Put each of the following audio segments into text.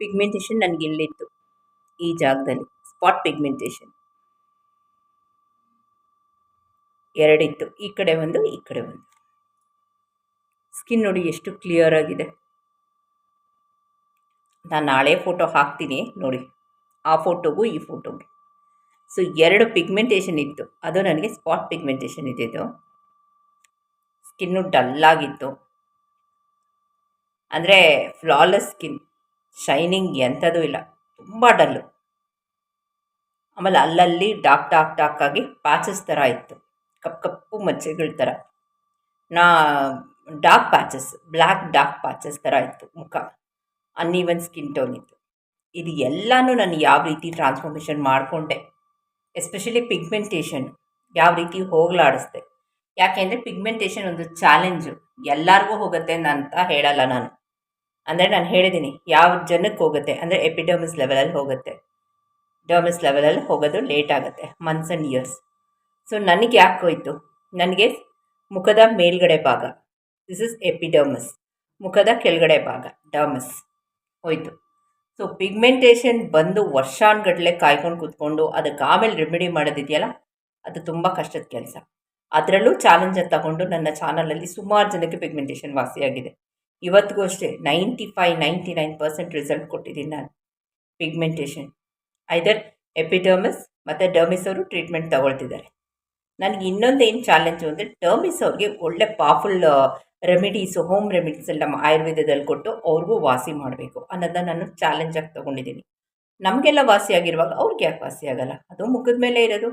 Pigmentation ನನಗೆ ಇಲ್ಲಿತ್ತು, ಈ ಜಾಗದಲ್ಲಿ ಸ್ಪಾಟ್ ಪಿಗ್ಮೆಂಟೇಷನ್ ಎರಡಿತ್ತು, ಈ ಕಡೆ ಒಂದು, ಈ ಕಡೆ ಒಂದು. ಸ್ಕಿನ್ ನೋಡಿ ಎಷ್ಟು ಕ್ಲಿಯರ್ ಆಗಿದೆ. ನಾನು ನಾಳೆ ಫೋಟೋ ಹಾಕ್ತೀನಿ, ನೋಡಿ. ಆ ಫೋಟೋಗೂ ಈ ಫೋಟೋಗೂ ಸೊ ಎರಡು ಪಿಗ್ಮೆಂಟೇಷನ್ ಇತ್ತು. ಅದು ನನಗೆ ಸ್ಪಾಟ್ ಪಿಗ್ಮೆಂಟೇಷನ್ ಇದ್ದಿದ್ದು. ಸ್ಕಿನ್ನು ಡಲ್ಲಾಗಿತ್ತು ಅಂದರೆ ಫ್ಲಾಲೆಸ್ ಸ್ಕಿನ್ ಶೈನಿಂಗ್ ಎಂಥದೂ ಇಲ್ಲ. ತುಂಬ ಡಲ್ಲು. ಆಮೇಲೆ ಅಲ್ಲಲ್ಲಿ ಡಾಕ್ ಡಾಕ್ ಡಾಕ್ ಆಗಿ ಪ್ಯಾಚಸ್ ಥರ ಇತ್ತು. ಕಪ್ಪು ಕಪ್ಪು ಮಚ್ಚೆಗಳ ಥರ. ನಾ, dark patches black dark patches ಥರ ಇತ್ತು ಮುಖ. ಅನ್ನೀವನ್ ಸ್ಕಿನ್ ಟೋನ್ ಇತ್ತು. ಇದು ಎಲ್ಲನೂ ನಾನು ಯಾವ ರೀತಿ ಟ್ರಾನ್ಸ್ಫಾರ್ಮೇಷನ್ ಮಾಡಿಕೊಂಡೆ. ಎಸ್ಪೆಷಲಿ ಪಿಗ್ಮೆಂಟೇಷನ್ ಯಾವ ರೀತಿ ಹೋಗಲಾಡಿಸ್ದೆ. ಯಾಕೆಂದರೆ ಪಿಗ್ಮೆಂಟೇಷನ್ ಒಂದು ಚಾಲೆಂಜು. ಎಲ್ಲರಿಗೂ ಹೋಗುತ್ತೆ ಅಂತ ಹೇಳಲ್ಲ ನಾನು. ಅಂದರೆ ನಾನು ಹೇಳಿದ್ದೀನಿ ಯಾವ ಜನಕ್ಕೆ ಹೋಗುತ್ತೆ ಅಂದರೆ ಎಪಿಡರ್ಮಿಸ್ ಲೆವೆಲಲ್ಲಿ ಹೋಗುತ್ತೆ. ಡರ್ಮಿಸ್ ಲೆವೆಲಲ್ಲಿ ಹೋಗೋದು ಲೇಟ್ ಆಗುತ್ತೆ ಮಂತ್ಸ್ ಆ್ಯಂಡ್ ಇಯರ್ಸ್ ಸೊ ನನಗೆ ಯಾಕೆ ಹೋಯಿತು? ನನಗೆ ಮುಖದ ಮೇಲ್ಗಡೆ ಭಾಗ ದಿಸ್ ಇಸ್ ಎಪಿಡರ್ಮಸ್ ಮುಖದ ಕೆಳಗಡೆ ಭಾಗ ಡರ್ಮಸ್ ಹೋಯಿತು. ಸೊ ಪಿಗ್ಮೆಂಟೇಷನ್ ಬಂದು ವರ್ಷಾನ್ಗಟ್ಟಲೆ ಕಾಯ್ಕೊಂಡು ಕೂತ್ಕೊಂಡು ಅದಕ್ಕೆ ಆಮೇಲೆ ರೆಮಿಡಿ ಮಾಡೋದಿದೆಯಲ್ಲ, ಅದು ತುಂಬ ಕಷ್ಟದ ಕೆಲಸ. ಅದರಲ್ಲೂ ಚಾಲೆಂಜನ್ನು ತಗೊಂಡು ನನ್ನ ಚಾನಲಲ್ಲಿ ಸುಮಾರು ಜನಕ್ಕೆ ಪಿಗ್ಮೆಂಟೇಷನ್ ವಾಸಿಯಾಗಿದೆ. ಇವತ್ತಿಗೂ ಅಷ್ಟೇ ninety five ninety nine percent result ಕೊಟ್ಟಿದ್ದೀನಿ ನಾನು. ಪಿಗ್ಮೆಂಟೇಷನ್ ಐದರ್ ಎಪಿಡರ್ಮಿಸ್ ಮತ್ತು ಡರ್ಮಿಸ್ ಅವರು ಟ್ರೀಟ್ಮೆಂಟ್ ತಗೊಳ್ತಿದ್ದಾರೆ. ನನಗೆ ಇನ್ನೊಂದು ಏನು ಚಾಲೆಂಜು ಅಂದರೆ ಟರ್ಮಿಸ್ ಅವ್ರಿಗೆ ಒಳ್ಳೆ ಪವರ್ಫುಲ್ ರೆಮಿಡೀಸು ಹೋಮ್ ರೆಮಿಡೀಸ್ ಎಲ್ಲ ನಮ್ಮ ಆಯುರ್ವೇದದಲ್ಲಿ ಕೊಟ್ಟು ಅವ್ರಿಗೂ ವಾಸಿ ಮಾಡಬೇಕು ಅನ್ನೋದನ್ನ ನಾನು ಚಾಲೆಂಜಾಗಿ ತೊಗೊಂಡಿದ್ದೀನಿ. ನಮಗೆಲ್ಲ ವಾಸಿ ಆಗಿರುವಾಗ ಅವ್ರಿಗೆ ಯಾಕೆ ವಾಸಿ ಆಗಲ್ಲ? ಅದು ಮುಖದ ಮೇಲೆ ಇರೋದು.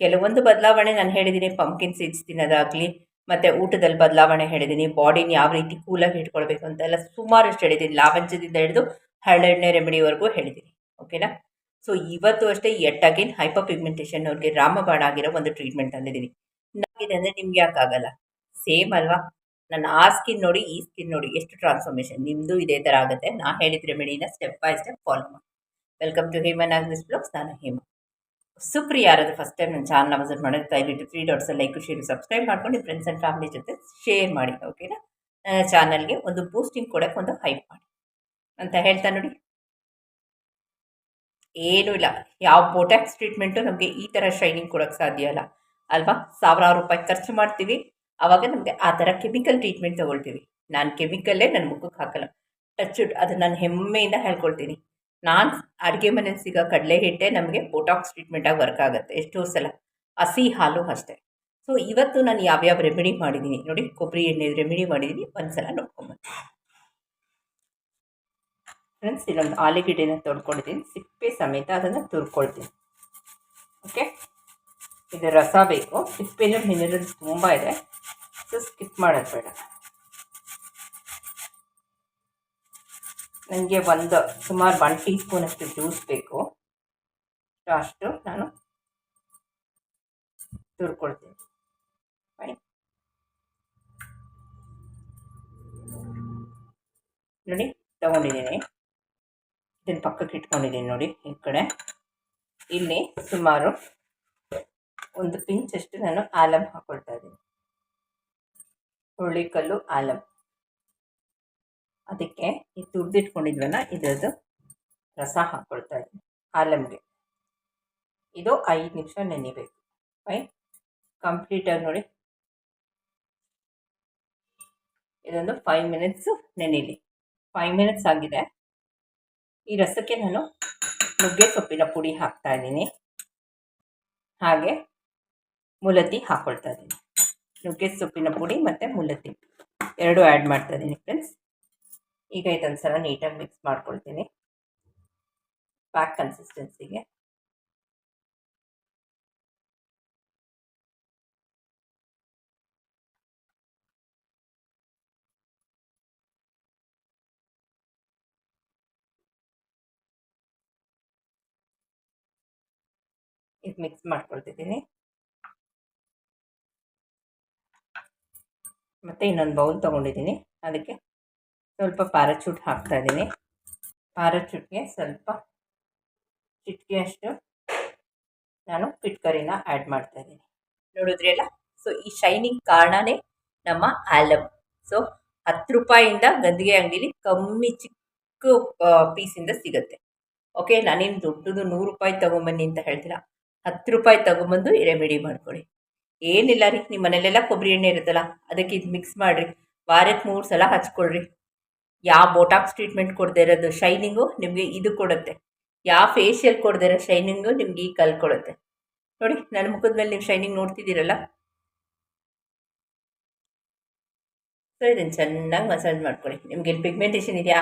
ಕೆಲವೊಂದು ಬದಲಾವಣೆ ನಾನು ಹೇಳಿದ್ದೀನಿ ಪಂಪ್ಕಿನ್ ಸೀಡ್ಸ್ ತಿನ್ನೋದಾಗಲಿ ಮತ್ತು ಊಟದಲ್ಲಿ ಬದಲಾವಣೆ ಹೇಳಿದ್ದೀನಿ ಬಾಡಿನ ಯಾವ ರೀತಿ ಕೂಲಾಗಿ ಇಟ್ಕೊಳ್ಬೇಕು ಅಂತೆಲ್ಲ ಸುಮಾರಷ್ಟು ಹೇಳಿದ್ದೀನಿ ಲಾವಂಚದಿಂದ ಹಿಡಿದು ಹರಳೆಣ್ಣೆ ರೆಮಿಡಿವರೆಗೂ ಹೇಳಿದ್ದೀನಿ ಓಕೆನಾ ಸೊ ಇವತ್ತು ಅಷ್ಟೇ ಎಟ್ ಅಗೇನ್ ಹೈಪರ್ ಪಿಗ್ಮೆಂಟೇಷನ್ ಅವ್ರಿಗೆ ರಾಮಬಾಣ ಆಗಿರೋ ಒಂದು ಟ್ರೀಟ್ಮೆಂಟ್ ತಂದಿದ್ದೀನಿ ನಾಗಿದೆ ಅಂದರೆ ನಿಮ್ಗೆ ಯಾಕಾಗಲ್ಲ ಸೇಮ್ ಅಲ್ವಾ? ನನ್ನ ಆ ಸ್ಕಿನ್ ನೋಡಿ, ಈ ಸ್ಕಿನ್ ನೋಡಿ, ಎಷ್ಟು ಟ್ರಾನ್ಸ್ಫಾರ್ಮೇಷನ್ ನಿಮ್ಮದು ಇದೇ ಥರ ಆಗುತ್ತೆ. ನಾ ಹೇಳಿದ ರೆಮಿಡಿನ ಸ್ಟೆಪ್ ಬೈ ಸ್ಟೆಪ್ ಫಾಲೋ ಮಾಡಿ. Welcome to Heman Agnes blogs ನಾನು ಹೇಮ. ಸುಪ್ರಿ ಫಸ್ಟ್ ಟೈಮ್ ನನ್ನ ಚಾನಲ್ನ ವಿಸಿಟ್ ಮಾಡೋದು ದಯವಿಟ್ಟು three dots like share subscribe ಮಾಡ್ಕೊಂಡು ಫ್ರೆಂಡ್ಸ್ ಆ್ಯಂಡ್ ಫ್ಯಾಮಿಲಿ ಜೊತೆ ಶೇರ್ ಮಾಡಿ ಓಕೆನಾ ಚಾನಲ್ಗೆ ಒಂದು ಬೂಸ್ಟಿಂಗ್ ಕೊಡೋಕ್ಕೆ ಒಂದು ಹೈಪ್ ಮಾಡಿ. ಅಂತ ಹೇಳ್ತಾ ನೋಡಿ. ಏನೂ ಇಲ್ಲ. ಯಾವ ಬೋಟ್ಯಾಕ್ಸ್ ಟ್ರೀಟ್ಮೆಂಟು ನಮಗೆ ಈ ಥರ ಶೈನಿಂಗ್ ಕೊಡೋಕ್ಕೆ ಸಾಧ್ಯ ಅಲ್ಲ. ಅಲ್ವಾ? ಸಾವಿರಾರು ರೂಪಾಯಿ ಖರ್ಚು ಮಾಡ್ತೀವಿ. ಆವಾಗ ನಮಗೆ ಆ ಥರ ಕೆಮಿಕಲ್ ಟ್ರೀಟ್ಮೆಂಟ್ ತೊಗೊಳ್ತೀವಿ. ನಾನು ಕೆಮಿಕಲ್ಲೇ ನನ್ನ ಮುಖಕ್ಕೆ ಹಾಕಲ್ಲ. ಟಚ್ ಅದು ನಾನು ಹೆಮ್ಮೆಯಿಂದ ಹೇಳ್ಕೊಳ್ತೀನಿ. ನಾನು ಅಡುಗೆ ಮನೇಲಿ ಸಿಗೋ ಕಡಲೆ ಹಿಟ್ಟೆ ನಮಗೆ ಬೋಟಾಕ್ಸ್ ಟ್ರೀಟ್ಮೆಂಟಾಗಿ ವರ್ಕ್ ಆಗುತ್ತೆ. ಎಷ್ಟೋ ಸಲ. ಹಸಿ ಹಾಲು ಅಷ್ಟೇ. ಸೊ ಇವತ್ತು ನಾನು ಯಾವ್ಯಾವ ರೆಮಿಡಿ ಮಾಡಿದ್ದೀನಿ ನೋಡಿ, ಕೊಬ್ಬರಿ ಎಣ್ಣೆ ರೆಮಿಡಿ ಮಾಡಿದ್ದೀನಿ ಒಂದು ಸಲ ನೋಡ್ಕೊಂಬಂದು ಫ್ರೆಂಡ್ಸ್ ಇಲ್ಲೊಂದು ಆಲೂಗೆಡ್ಡೆನ ತೊಳ್ಕೊಂಡಿದ್ದೀನಿ. ಸಿಪ್ಪೆ ಸಮೇತ ಅದನ್ನು ತುರ್ಕೊಳ್ತೀನಿ. ಓಕೆ ಇದು ರಸ ಬೇಕು. ಸಿಪ್ಪೆನೂ ಮಿನರಲ್ಸ್ ತುಂಬ ಇದೆ. ಸೊ ಸ್ಕಿಪ್ ಮಾಡೋದು ಬೇಡ. ನನಗೆ ಒಂದು, ಸುಮಾರು ಒನ್ ಟೀ ಸ್ಪೂನಷ್ಟು ಜ್ಯೂಸ್ ಬೇಕು. ಅಷ್ಟು ನಾನು ತುರ್ಕೊಳ್ತೀನಿ. ಫೈನ್ ನೋಡಿ, ತಗೊಂಡಿದ್ದೀನಿ. ಇದನ್ನು ಪಕ್ಕಕ್ಕೆ ಇಟ್ಕೊಂಡಿದ್ದೀನಿ ನೋಡಿ, ಈ ಕಡೆ. ಇಲ್ಲಿ ಸುಮಾರು ಒಂದು ಪಿಂಚಷ್ಟು ನಾನು ಆಲಂ ಹಾಕ್ಕೊಳ್ತಾ ಇದ್ದೀನಿ. ಹುರುಳಿಕಲ್ಲು ಆಲಮ್ ಅದಕ್ಕೆ ಈ ತುರಿದಿಟ್ಕೊಂಡಿದ್ವಲ್ಲ, ಇದರದ್ದು ರಸ ಹಾಕ್ಕೊಳ್ತಾ ಇದ್ದೀನಿ ಆಲಮ್ಗೆ ಇದು ಐದು ನಿಮಿಷ ನೆನಿಬೇಕು. ಫೈನ್. ಕಂಪ್ಲೀಟಾಗಿ ನೋಡಿ. ಇದೊಂದು ಫೈವ್ ಮಿನಿಟ್ಸು ನೆನೆಲಿ. ಫೈವ್ ಮಿನಿಟ್ಸ್ ಆಗಿದೆ. ಈ ರಸಕ್ಕೆ ನಾನು ನುಗ್ಗೆ ಸೊಪ್ಪಿನ ಪುಡಿ ಹಾಕ್ತಾ ಇದ್ದೀನಿ. ಹಾಗೆ ಮುಲತಿ ಹಾಕ್ಕೊಳ್ತಾ ಇದ್ದೀನಿ. ನುಗ್ಗೆ ಸೊಪ್ಪಿನ ಪುಡಿ ಮತ್ತು ಮುಲತಿ. ಎರಡು ಆ್ಯಡ್ ಮಾಡ್ತಾ ಇದ್ದೀನಿ ಫ್ರೆಂಡ್ಸ್ ಈಗ ಇದೊಂದು ಸಲ ನೀಟಾಗಿ ಮಿಕ್ಸ್ ಮಾಡ್ಕೊಳ್ತೀನಿ. ಪ್ಯಾಕ್ ಕನ್ಸಿಸ್ಟೆನ್ಸಿಗೆ ಇದು ಮಿಕ್ಸ್ ಮಾಡ್ಕೊಳ್ತಿದ್ದೀನಿ. ಮತ್ತು ಇನ್ನೊಂದು ಬೌಲ್ ತೊಗೊಂಡಿದ್ದೀನಿ. ಅದಕ್ಕೆ ಸ್ವಲ್ಪ ಪ್ಯಾರಾಚೂಟ್ ಹಾಕ್ತಾಯಿದ್ದೀನಿ ಪ್ಯಾರಚೂಟ್ಗೆ ಸ್ವಲ್ಪ ಚಿಟಿಕೆಯಷ್ಟು ನಾನು ಪಿಟ್ಕರಿನ ಆ್ಯಡ್ ಮಾಡ್ತಾಯಿದ್ದೀನಿ ನೋಡಿದ್ರಿ ಅಲ್ಲ? ಸೊ ಈ ಶೈನಿಂಗ್ ಕಾರಣನೇ ನಮ್ಮ ಆಲಮ್ ಸೊ ಹತ್ತು ರೂಪಾಯಿಯಿಂದ ಗಂದಿಗೆ ಅಂಗಡಿಲಿ ಕಮ್ಮಿ ಚಿಕ್ಕ ಚಿಕ್ಕ ಪೀಸಿಂದ ಸಿಗುತ್ತೆ. ಓಕೆ ನಾನೇನು ದೊಡ್ಡದು ನೂರು ರೂಪಾಯಿ ತೊಗೊಂಬನ್ನಿ ಅಂತ ಹೇಳ್ತಿಲ್ಲ. ಹತ್ತು ರೂಪಾಯಿ ತೊಗೊಂಬಂದು ರೆಮಿಡಿ ಮಾಡ್ಕೊಳ್ಳಿ. ಏನಿಲ್ಲ ರೀ ನಿಮ್ಮ ಮನೇಲೆಲ್ಲ ಕೊಬ್ಬರಿ ಎಣ್ಣೆ ಇರುತ್ತಲ್ಲ, ಅದಕ್ಕೆ ಇದು ಮಿಕ್ಸ್ ಮಾಡಿರಿ. ವಾರಕ್ಕೆ ಮೂರು ಸಲ ಹಚ್ಕೊಳ್ರಿ. ಯಾವ ಬೋಟಾಕ್ಸ್ ಟ್ರೀಟ್ಮೆಂಟ್ ಕೊಡದೇ ಇರೋದು ಶೈನಿಂಗು ನಿಮಗೆ ಇದು ಕೊಡುತ್ತೆ. ಯಾವ ಫೇಶಿಯಲ್ ಕೊಡದೇ ಇರೋ ಶೈನಿಂಗು ನಿಮ್ಗೆ ಈ ಕಲ್ ಕೊಡುತ್ತೆ. ನೋಡಿ, ನನ್ನ ಮುಖದ ಮೇಲೆ ನೀವು ಶೈನಿಂಗ್ ನೋಡ್ತಿದ್ದೀರಲ್ಲ? ಸೊ ಇದನ್ನು ಚೆನ್ನಾಗಿ ಮಸಾಜ್ ಮಾಡ್ಕೊಳ್ಳಿ. ನಿಮಗೆ ಇಲ್ಲಿ ಪಿಗ್ಮೆಂಟೇಷನ್ ಇದೆಯಾ?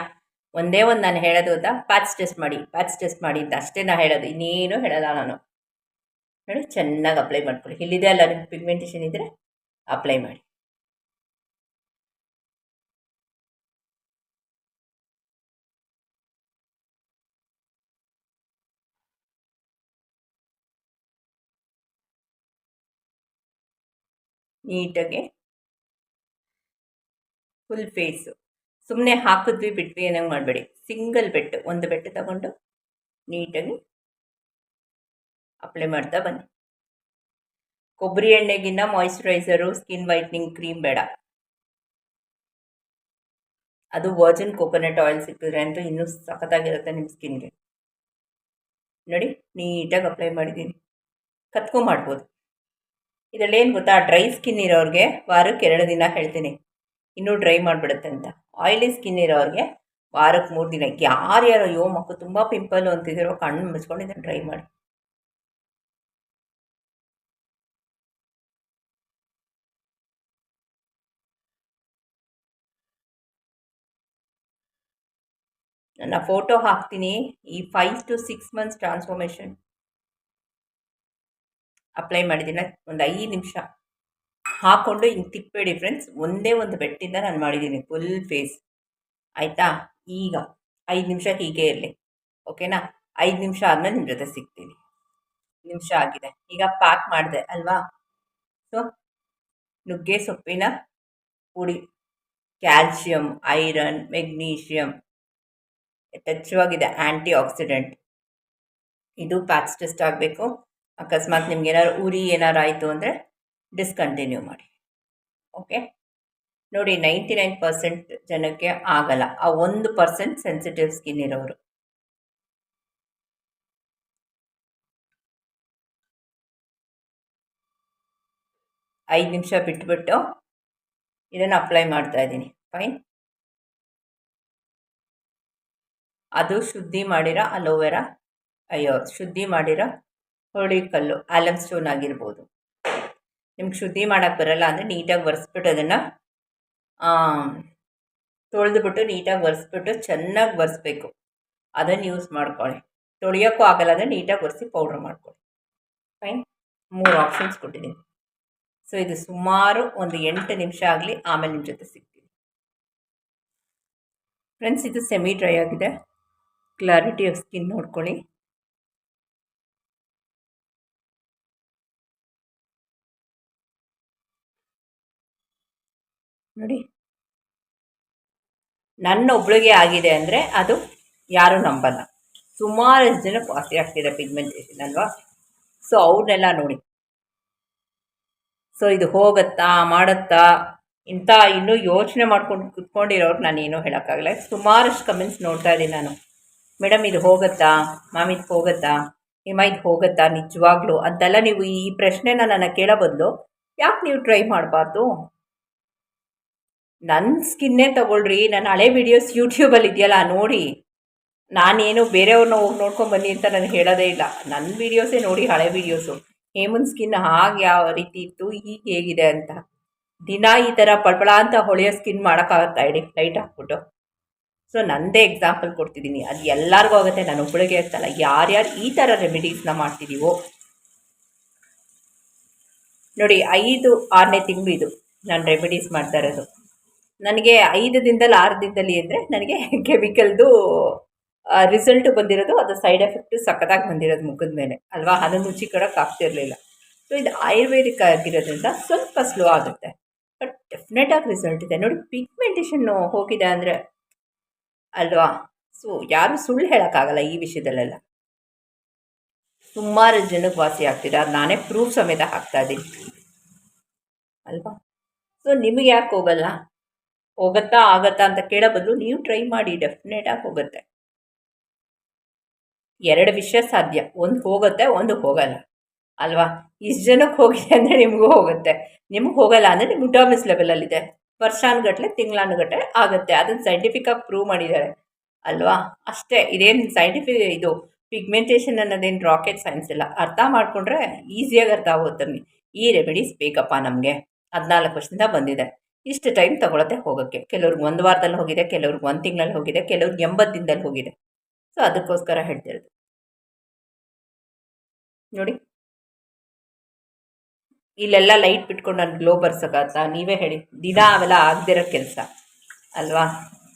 ಒಂದೇ ಒಂದು ನಾನು ಹೇಳೋದು ಅಂತ ಪ್ಯಾಚ್ ಟೆಸ್ಟ್ ಮಾಡಿ ಪ್ಯಾಚ್ ಟೆಸ್ಟ್ ಮಾಡಿ ಅಂತ ಅಷ್ಟೇ ನಾನು ಹೇಳೋದು. ಇನ್ನೇನು ಹೇಳಲ್ಲ ನಾನು. ನೋಡಿ, ಚೆನ್ನಾಗಿ ಅಪ್ಲೈ ಮಾಡ್ಕೊಳ್ಳಿ. ಇಲ್ಲಿದೆ ಅಲ್ಲ ನಿಮ್ಗೆ ಪಿಗ್ಮೆಂಟೇಷನ್ ಇದ್ದರೆ ಅಪ್ಲೈ ಮಾಡಿ. ನೀಟಾಗಿ ಫುಲ್ ಫೇಸು ಸುಮ್ಮನೆ ಹಾಕಿದ್ವಿ ಬಿಟ್ವಿ ಏನಂಗೆ ಮಾಡಬೇಡಿ. ಸಿಂಗಲ್ ಬೆಟ್ಟು ಒಂದು ಬೆಟ್ಟು ತಗೊಂಡು ನೀಟಾಗಿ ಅಪ್ಲೈ ಮಾಡ್ತಾ ಬನ್ನಿ. ಕೊಬ್ಬರಿ ಎಣ್ಣೆಗಿನ್ನ ಮಾಯಿಶ್ಚರೈಸರು ಸ್ಕಿನ್ ವೈಟ್ನಿಂಗ್ ಕ್ರೀಮ್ ಬೇಡ. ಅದು ವರ್ಜಿನ್ ಕೋಕೋನಟ್ ಆಯಿಲ್ ಸಿಕ್ಕಿದ್ರೆ ಅಂತೂ ಇನ್ನೂ ಸಖತ್ತಾಗಿರುತ್ತೆ ನಿಮ್ಮ ಸ್ಕಿನ್ಗೆ ನೋಡಿ, ನೀಟಾಗಿ ಅಪ್ಲೈ ಮಾಡಿದ್ದೀನಿ ಕತ್ಕೊ ಮಾಡ್ಬೋದು. ಇದರಲ್ಲಿ ಏನು ಗೊತ್ತಾ? ಡ್ರೈ ಸ್ಕಿನ್ ಇರೋರಿಗೆ ವಾರಕ್ಕೆ ಎರಡು ದಿನ ಹೇಳ್ತೀನಿ. ಇನ್ನೂ ಡ್ರೈ ಮಾಡಿಬಿಡುತ್ತೆ ಅಂತ. ಆಯಿಲಿ ಸ್ಕಿನ್ ಇರೋರಿಗೆ ವಾರಕ್ಕೆ ಮೂರು ದಿನ. ಯಾರ್ಯಾರೋ ಅಯ್ಯೋ ಮಕ್ಕಳು ತುಂಬ ಪಿಂಪಲ್ ಅಂತಿದ್ದೀರೋ, ಕಣ್ಣು ಮುಚ್ಕೊಂಡು ಇದನ್ನು ಡ್ರೈ ಮಾಡಿ. ನನ್ನ ಫೋಟೋ ಹಾಕ್ತೀನಿ. ಈ five to six months transformation apply ಮಾಡಿದ್ದೀನಿ ಒಂದು ಐದು ನಿಮಿಷ ಹಾಕ್ಕೊಂಡು ಹಿಂಗೆ ತಿಪ್ಪಬೇಡಿ ಫ್ರೆಂಡ್ಸ್ ಒಂದೇ ಒಂದು ಬೆಟ್ಟಿಂದ ನಾನು ಮಾಡಿದ್ದೀನಿ ಫುಲ್ ಫೇಸ್ ಆಯಿತಾ? ಈಗ ಐದು ನಿಮಿಷ ಹೀಗೆ ಇರಲಿ. ಓಕೆನಾ ಐದು ನಿಮಿಷ ಆದಮೇಲೆ ನಿಮ್ಮ ಜೊತೆ ಸಿಗ್ತೀನಿ. ನಿಮಿಷ ಆಗಿದೆ. ಈಗ ಪ್ಯಾಕ್ ಮಾಡಿದೆ, ಅಲ್ವಾ? ಸೊ ನುಗ್ಗೆ ಸೊಪ್ಪಿನ ಪುಡಿ ಕ್ಯಾಲ್ಸಿಯಂ ಐರನ್ ಮೆಗ್ನೀಷಿಯಮ್ ಯಥೇಚ್ಛವಾಗಿದೆ ಆ್ಯಂಟಿ ಆಕ್ಸಿಡೆಂಟ್ ಇದು ಪ್ಯಾಕ್ಸ್ ಟೆಸ್ಟ್ ಆಗಬೇಕು. ಅಕಸ್ಮಾತ್ ನಿಮ್ಗೆ ಏನಾದ್ರು ಉರಿ ಏನಾರು ಆಯಿತು ಅಂದರೆ ಡಿಸ್ಕಂಟಿನ್ಯೂ ಮಾಡಿ. ಓಕೆ ನೋಡಿ ನೈಂಟಿ ನೈನ್ ಪರ್ಸೆಂಟ್ ಜನಕ್ಕೆ ಆಗಲ್ಲ. ಆ ಒಂದು ಪರ್ಸೆಂಟ್ ಸೆನ್ಸಿಟಿವ್ ಸ್ಕಿನ್ ಇರೋರು. ಐದು ನಿಮಿಷ ಬಿಟ್ಬಿಟ್ಟು ಇದನ್ನು ಅಪ್ಲೈ ಮಾಡ್ತಾ ಇದ್ದೀನಿ. ಫೈನ್ ಅದು ಶುದ್ಧಿ ಮಾಡಿರೋ ಅಲೋವೆರಾ, ಅಯ್ಯೋ, ಶುದ್ಧಿ ಮಾಡಿರೋ ಹುಳಿ ಕಲ್ಲು ಆಲಮ್ ಸ್ಟೋನ್ ಆಗಿರ್ಬೋದು. ನಿಮ್ಗೆ ಶುದ್ಧಿ ಮಾಡೋಕ್ಕೆ ಬರಲ್ಲ ಅಂದರೆ ನೀಟಾಗಿ ಒರೆಸ್ಬಿಟ್ಟು ಅದನ್ನು ತೊಳೆದ್ಬಿಟ್ಟು ನೀಟಾಗಿ ಒರೆಸ್ಬಿಟ್ಟು ಚೆನ್ನಾಗಿ ಒರೆಸ್ಬೇಕು. ಅದನ್ನು ಯೂಸ್ ಮಾಡ್ಕೊಳ್ಳಿ. ತೊಳೆಯೋಕ್ಕೂ ಆಗಲ್ಲ ಅಂದರೆ ನೀಟಾಗಿ ಒರೆಸಿ ಪೌಡ್ರ್ ಮಾಡ್ಕೊಳ್ಳಿ. ಫೈನ್ ಮೂರು ಆಪ್ಷನ್ಸ್ ಕೊಟ್ಟಿದ್ದೀನಿ. ಸೊ ಇದು ಸುಮಾರು ಒಂದು ಎಂಟು ನಿಮಿಷ ಆಗಲಿ ಆಮೇಲೆ ನಿಮ್ಮ ಜೊತೆ ಸಿಗ್ತೀನಿ. ಫ್ರೆಂಡ್ಸ್ ಇದು ಸೆಮಿ ಡ್ರೈ ಆಗಿದೆ. ಕ್ಲಾರಿಟಿ ಆಫ್ ಸ್ಕಿನ್ ನೋಡ್ಕೊಳ್ಳಿ. ನೋಡಿ. ನನ್ನ ಒಬ್ಳಿಗೆ ಆಗಿದೆ ಅಂದರೆ ಅದು ಯಾರೂ ನಂಬಲ್ಲ. ಸುಮಾರು ಜನ ವಾಸಿ ಆಗ್ತಿದೆ ಪಿಗ್ಮೆಂಟೇಷನ್ ಅಲ್ವಾ? ಸೊ ಅವ್ರನ್ನೆಲ್ಲ ನೋಡಿ. ಸೊ ಇದು ಹೋಗುತ್ತಾ, ಮಾಡುತ್ತಾ, ಇಂಥ ಇನ್ನೂ ಯೋಚನೆ ಮಾಡ್ಕೊಂಡು ಕುತ್ಕೊಂಡಿರೋರು ನಾನು ಏನೂ ಹೇಳೋಕ್ಕಾಗಲ್ಲ. ಸುಮಾರಷ್ಟು ಕಮೆಂಟ್ಸ್ ನೋಡ್ತಾ ಇದ್ದೀನಿ ನಾನು. ಮೇಡಮ್ ಇದು ಹೋಗುತ್ತಾ? ಮ್ಯಾಮ್, ಇದು ಹೋಗುತ್ತಾ? ನಿಮ್ಮ ಇದು ಹೋಗುತ್ತಾ ನಿಜವಾಗ್ಲೂ? ಅಂತೆಲ್ಲ ನೀವು ಈ ಪ್ರಶ್ನೆನ ನನ್ನ ಕೇಳೋ ಬದಲು ಯಾಕೆ ನೀವು ಟ್ರೈ ಮಾಡಬಾರ್ದು? ನನ್ನ ಸ್ಕಿನ್ನೇ ತಗೊಳ್ರಿ ನನ್ನ ಹಳೆ ವೀಡಿಯೋಸ್ ಯೂಟ್ಯೂಬಲ್ಲಿ ಇದೆಯಲ್ಲ, ನೋಡಿ. ನಾನೇನು ಬೇರೆಯವ್ರನ್ನ ಹೋಗಿ ನೋಡ್ಕೊಂಬನ್ನಿ ಅಂತ ನಾನು ಹೇಳೋದೇ ಇಲ್ಲ. ನನ್ನ ವಿಡಿಯೋಸೇ ನೋಡಿ, ಹಳೆ ವಿಡಿಯೋಸು ಹೇಮನ್ ಸ್ಕಿನ್ ಹಾಗೆ ಯಾವ ರೀತಿ ಇತ್ತು ಈಗ ಹೇಗಿದೆ ಅಂತ. ದಿನ ಈ ಥರ ಪಳಪಳ ಅಂತ ಹೊಳೆಯೋ ಸ್ಕಿನ್ ಮಾಡೋಕ್ಕಾಗತ್ತಾ ಹೇಳಿ ಲೈಟ್ ಹಾಕ್ಬಿಟ್ಟು. ಸೊ ನನ್ನದೇ ಎಕ್ಸಾಂಪಲ್ ಕೊಡ್ತಿದ್ದೀನಿ ಅದು ಎಲ್ಲರಿಗೂ ಆಗುತ್ತೆ, ನಾನು ಒಬ್ಬಳಿಗೆ ಇರ್ತಲ್ಲ ಯಾರ್ಯಾರು ಈ ಥರ ರೆಮಿಡೀಸ್ನ ಮಾಡ್ತಿದ್ದೀವೋ ನೋಡಿ, ಐದು, ಆರನೇ ತಿಂಗಳು ಇದು. ನಾನು ರೆಮಿಡೀಸ್ ಮಾಡ್ತಾ ಇರೋದು. ನನಗೆ ಐದು ದಿನದಲ್ಲಿ, ಆರು ದಿನದಲ್ಲಿ ಅಂದರೆ ನನಗೆ ಕೆಮಿಕಲ್ದು ರಿಸಲ್ಟ್ ಬಂದಿರೋದು, ಅದು ಸೈಡ್ ಎಫೆಕ್ಟು ಸಖತ್ತಾಗಿ ಬಂದಿರೋದು ಮುಖದ ಮೇಲೆ. ಅಲ್ವಾ? ಅದನ್ನು ರುಚಿ ಕೊಡೋಕೆ ಆಗ್ತಿರಲಿಲ್ಲ. ಸೊ ಇದು ಆಯುರ್ವೇದಿಕ್ ಆಗಿರೋದ್ರಿಂದ ಸ್ವಲ್ಪ ಸ್ಲೋ ಆಗುತ್ತೆ. ಬಟ್ ಡೆಫಿನೆಟಾಗಿ ರಿಸಲ್ಟ್ ಇದೆ. ನೋಡಿ ಪಿಗ್ಮೆಂಟೇಷನ್ನು ಹೋಗಿದೆ ಅಂದರೆ, ಅಲ್ವಾ? ಸೊ ಯಾರು ಸುಳ್ಳು ಹೇಳೋಕ್ಕಾಗಲ್ಲ ಈ ವಿಷಯದಲ್ಲೆಲ್ಲ. ಸುಮಾರು ಜನಕ್ಕೆ ವಾಸಿ ಆಗ್ತೀರಾ? ನಾನೇ ಪ್ರೂಫ್ ಸಮೇತ ಹಾಕ್ತಾ ಇದ್ದೀನಿ. ಅಲ್ವಾ? ಸೊ ನಿಮಗೆ ಯಾಕೆ ಹೋಗಲ್ಲ? ಹೋಗುತ್ತಾ ಆಗತ್ತಾ ಅಂತ ಕೇಳೋ ಬದಲು ನೀವು ಟ್ರೈ ಮಾಡಿ ಡೆಫಿನೆಟಾಗಿ ಹೋಗುತ್ತೆ. ಎರಡು ವಿಷಯ ಸಾಧ್ಯ. ಒಂದು ಹೋಗುತ್ತೆ, ಒಂದು ಹೋಗಲ್ಲ. ಅಲ್ವಾ? ಇಷ್ಟು ಜನಕ್ಕೆ ಹೋಗಿದೆ ಅಂದರೆ ನಿಮಗೂ ಹೋಗುತ್ತೆ. ನಿಮಗೆ ಹೋಗಲ್ಲ ಅಂದರೆ ನಿಮ್ಗೆ ಡಾಮಿಸ್ ಲೆವೆಲಲ್ಲಿದೆ ವರ್ಷಾನುಗಟ್ಲೆ ತಿಂಗಳಾನುಗಟ್ಟಲೆ ಆಗುತ್ತೆ. ಅದನ್ನು ಸೈಂಟಿಫಿಕ್ಕಾಗಿ ಪ್ರೂವ್ ಮಾಡಿದ್ದಾರೆ. ಅಲ್ವಾ? ಅಷ್ಟೇ. ಇದೇನು ಸೈಂಟಿಫಿಕ್ ಇದು ಪಿಗ್ಮೆಂಟೇಷನ್ ಅನ್ನೋದೇನು ರಾಕೆಟ್ ಸೈನ್ಸ್ ಇಲ್ಲ. ಅರ್ಥ ಮಾಡಿಕೊಂಡ್ರೆ ಈಸಿಯಾಗಿ ಅರ್ಥ ಆಗುತ್ತೆ ಈ ರೆಮಿಡೀಸ್ ಬೇಕಪ್ಪ ನಮಗೆ. ಹದಿನಾಲ್ಕು ವರ್ಷದಿಂದ ಬಂದಿದೆ. ಇಷ್ಟು ಟೈಮ್ ತಗೊಳತ್ತೆ ಹೋಗೋಕ್ಕೆ. ಕೆಲವ್ರಿಗೆ ಒಂದು ವಾರದಲ್ಲಿ ಹೋಗಿದೆ, ಕೆಲವ್ರಿಗೆ ಒಂದು ತಿಂಗಳಲ್ಲಿ ಹೋಗಿದೆ, ಕೆಲವ್ರಿಗೆ ಎಂಬತ್ತು ದಿನದಲ್ಲಿ ಹೋಗಿದೆ. ಸೊ ಅದಕ್ಕೋಸ್ಕರ ಹೇಳ್ತಿರೋದು ನೋಡಿ. ಇಲ್ಲೆಲ್ಲ ಲೈಟ್ ಬಿಟ್ಕೊಂಡು ನಾನು ಗ್ಲೋ ಬರ್ಸೋಕ್ಕಾಗತ್ತ ನೀವೇ ಹೇಳಿ. ದಿನ ಅವೆಲ್ಲ ಆಗದಿರೋ ಕೆಲಸ. ಅಲ್ವಾ?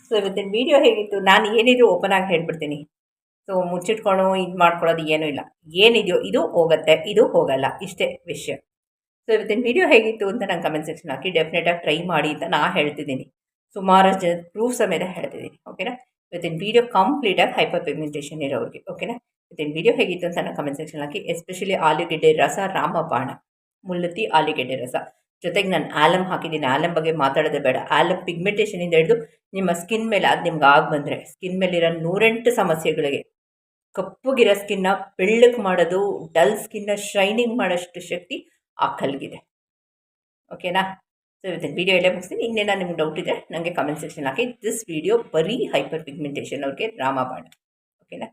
ಸೊ ಇವತ್ತಿನ ವೀಡಿಯೋ ಹೇಗಿತ್ತು? ನಾನು ಏನಿದ್ರು ಓಪನ್ ಆಗಿ ಹೇಳ್ಬಿಡ್ತೀನಿ. ಸೊ ಮುಚ್ಚಿಟ್ಕೊಂಡು ಇದು ಮಾಡ್ಕೊಳ್ಳೋದು ಏನೂ ಇಲ್ಲ. ಏನಿದೆಯೋ, ಇದು ಹೋಗುತ್ತೆ. ಇದು ಹೋಗಲ್ಲ. ಇಷ್ಟೇ ವಿಷಯ. ಸೊ ಇವತ್ತಿನ ವಿಡಿಯೋ ಹೇಗಿತ್ತು ಅಂತ ನಾನು ಕಮೆಂಟ್ ಸೆಕ್ಷನ್ ಹಾಕಿ ಡೆಫಿನೆಟಾಗಿ ಟ್ರೈ ಮಾಡಿ ಅಂತ ನಾನು ಹೇಳ್ತಿದ್ದೀನಿ. ಸುಮಾರು ಜನ ಪ್ರೂಫ್ ಸಮೇತ ಹೇಳ್ತಿದ್ದೀನಿ ಓಕೆನಾ ಇವತ್ತಿನ ವಿಡಿಯೋ ಕಂಪ್ಲೀಟಾಗಿ ಹೈಪರ್ ಪಿಗ್ಮೆಂಟೇಷನ್ ಇರೋರಿಗೆ ಓಕೆನಾ ಇವತ್ತಿನ ವಿಡಿಯೋ ಹೇಗಿತ್ತು ಅಂತ ನಾನು ಕಮೆಂಟ್ ಸೆಕ್ಷನ್ ಹಾಕಿ ಎಸ್ಪೆಷಲಿ ಆಲೂಗೆಡ್ಡೆ ರಸ ರಾಮಬಾಣ ಮುಲ್ಲತಿ ಆಲೂಗೆಡ್ಡೆ ರಸ. ಜೊತೆಗೆ ನಾನು ಆಲಮ್ ಹಾಕಿದ್ದೀನಿ ಆಲಮ್ ಬಗ್ಗೆ ಮಾತಾಡೋದೇ ಬೇಡ. ಆಲಮ್ ಪಿಗ್ಮೆಂಟೇಷನಿಂದ ಹಿಡಿದು ನಿಮ್ಮ ಸ್ಕಿನ್ ಮೇಲೆ ಅದು ನಿಮ್ಗೆ ಆಗಿ ಬಂದರೆ ಸ್ಕಿನ್ ಮೇಲಿರೋ ನೂರೆಂಟು ಸಮಸ್ಯೆಗಳಿಗೆ ಕಪ್ಪುಗಿರೋ ಸ್ಕಿನ್ನ ಬೆಳ್ಳಕ್ಕೆ ಮಾಡೋದು ಡಲ್ ಸ್ಕಿನ್ನ ಶೈನಿಂಗ್ ಮಾಡೋಷ್ಟು ಶಕ್ತಿ ಆ ಕಲ್ಗಿದೆ. ಓಕೆನಾ? ಸೊ ಇವತ್ತಿನ ವೀಡಿಯೋ ಎಲ್ಲೇ ಮುಗಿಸ್ತೀನಿ. ಇನ್ನೇನೋ ನಿಮ್ಗೆ ಡೌಟ್ ಇದೆ ನನಗೆ ಕಮೆಂಟ್ ಸೆಕ್ಷನ್ ಹಾಕಿ. ದಿಸ್ ವೀಡಿಯೋ ಬರೀ ಹೈಪರ್ ಪಿಗ್ಮೆಂಟೇಷನ್ ಅವ್ರಿಗೆ ರಾಮಬಾಣ ಓಕೆನಾ?